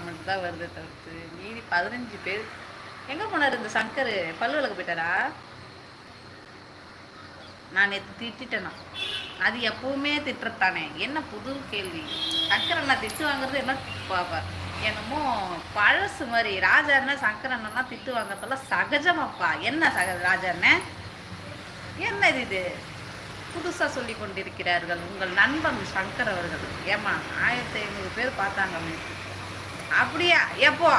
Comment தான் வருது தவிர்த்து. மீதி பதினஞ்சு பேர். எங்கே போனார் இந்த சங்கர்? பல்லுவலுக்கு போயிட்டாரா? நான் நேற்று திட்டிட்டேனா. அது எப்பவுமே திட்டுறத்தானே. என்ன புது கேள்வி? சங்கர் அண்ணா திட்டு வாங்குறது என்ன பாப்பா? என்னமோ பழசு மாதிரி. ராஜா அண்ணன் சங்கர் அண்ணன்லாம் திட்டு வாங்குறதெல்லாம் சகஜமாப்பா. என்ன சக ராஜா அண்ணன் என்ன இது? இது புதுசாக சொல்லி கொண்டிருக்கிறார்கள் உங்கள் நண்பன் சங்கர் அவர்கள். ஏமா ஆயிரத்தி ஐநூறு பேர் பார்த்தாங்க அப்படியா? எப்போ?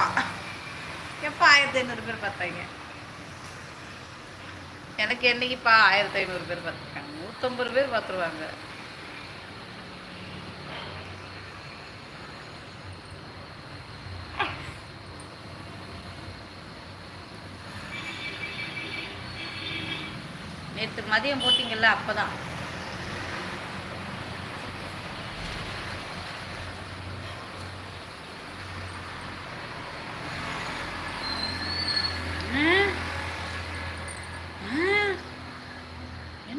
எப்போ ஆயிரத்தி ஐநூறு பேர் பார்த்தாங்க? எனக்கு என்னைக்குப்பா ஆயிரத்தி ஐநூறு பேர் பார்த்துருக்காங்க? நூற்றம்பது பேர் பார்த்துருவாங்க. நேற்று மதியம் போட்டிங்கல்ல அப்போ தான்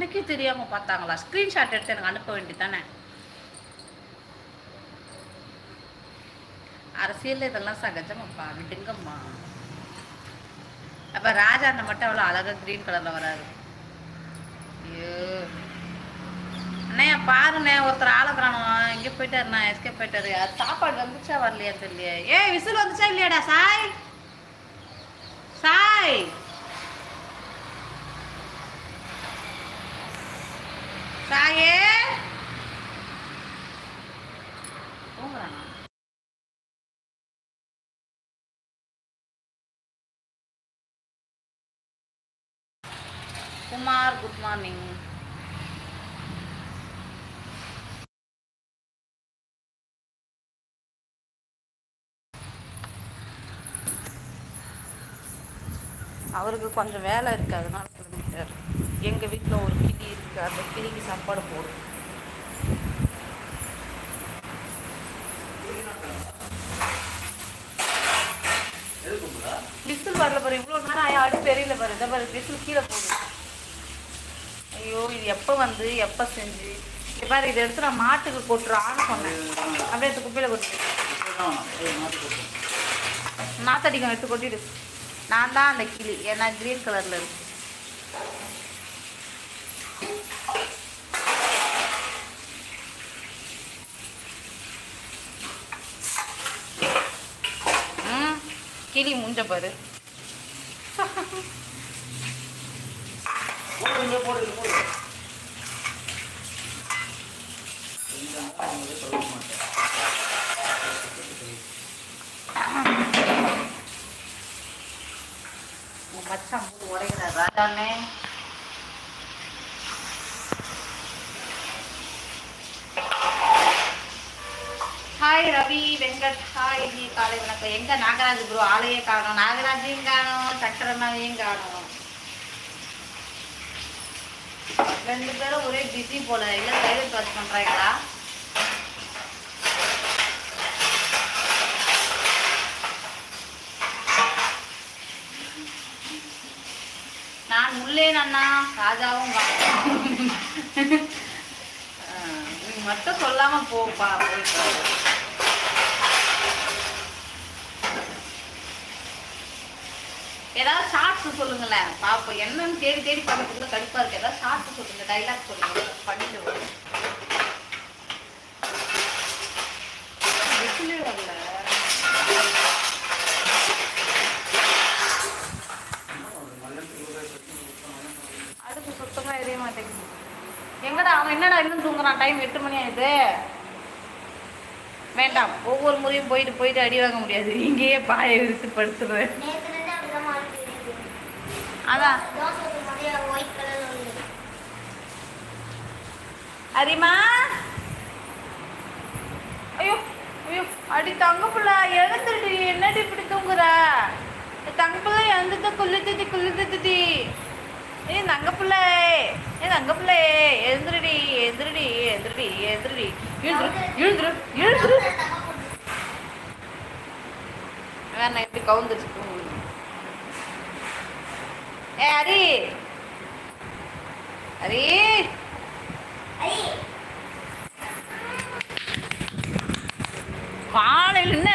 எனக்கே தெரியாமல் பார்த்தாங்களா? ஸ்க்ரீன்ஷாட் எடுத்து எனக்கு அனுப்ப வேண்டியதானே அரசியல் இதெல்லாம் சகஜமாப்பா. விடுங்கம்மா. அப்போ ராஜா அந்த மட்டும் அவ்வளோ அழகா கிரீன் கலரில் வராரு. ஐயோ. அண்ணே பாருண்ணே ஒருத்தர் ஆளை இங்கே போயிட்டாருண்ணா எஸ்கே போயிட்டாரு. அது சாப்பாடு வந்துச்சா வரலையா தெரியலையே. ஏய் விசில் வந்துச்சா இல்லையாடா சாய்? சாய்? தூங்குறானா குமார் குட் மார்னிங். அவருக்கு கொஞ்சம் வேலை இருக்கு அதனால எங்க வீட்டில் ஒரு கிளி இருக்கு அந்த கிளிக்கு சாப்பாடு போடும் விசில் வரல பாரு இவ்வளோ நேரம் ஆயா அடுப்பு தெரியல பாரு. இந்த பாரு விசில் கீழே போகுது. ஐயோ இது எப்போ வந்து எப்போ செஞ்சு? பாரு இதை எடுத்து நான் மாட்டுக்கு கொட்டுறான்னு சொன்னேன். அப்படியே எடுத்து குப்பையில் கொட்டு நாத்தடிக்கம் எடுத்து கொட்டிடு. நான் தான் அந்த கிளி. ஏன்னா கிரீன் கலரில் இருக்கு. கிளி முஞ்ச பாரு. சொல்ல மாட்டேன் மச்சான் மூணு உடைகிறார் ராஜாண்ணே ஹாய் ரவி வெங்கட். ஹாய் காலை வணக்கம். எங்க நாகராஜ் ப்ரோ ஆளையே காணும். நாகராஜையும் காணும். சக்கரமாவையும் காணும். ரெண்டு பேரும் ஒரே பிஸி போல. இல்லை பிரைவேட் வாட்ச் பண்ணுறாங்களா நான் உள்ளேன் அண்ணா ராஜாவும் நீ மட்டும் சொல்லாம போப்பா போயிட்டு ஏதாவது ஷார்ட்ஸ் சொல்லுங்களேன். பாப்போம் என்னன்னு தேடி தேடி பார்க்கறதுக்குள்ள கடுப்பா இருக்கு. ஏதாவது ஷார்ட்ஸ் சொல்லுங்க டைலாக் சொல்லுங்க. பண்ணிட்டு அடுப்பு சுத்தமா எரிய மாட்டேங்குது. எங்கடா அவன் என்னடா இன்னும் தூங்குறான்? டைம் எட்டு மணி ஆயிடுது. வேண்டாம் ஒவ்வொரு முறையும் போயிட்டு போயிட்டு அடி வாங்க முடியாது. இங்கேயே பாயை விரித்து படுத்துருவேன். அதான். அரிமா? ஐயோ ஐயோ அடி தங்க புள்ள எழுந்துடி என்னடி இப்படி தூங்குற? தங்க புள்ள எழுந்துட்டு குள்ளுத்தி குள்ளுத்தி ஏ தங்க புள்ள. ஏ தங்க புள்ள. எழுந்துருடி எழுந்துருடி எழுந்துருடி எழுந்துருடி. எழுந்துரு எழுந்துரு எழுந்துரு. வேணா இப்படி கவுந்துருச்சு தூங்குது ஏ ஹரி ஹரி ஐ, காலையில் என்ன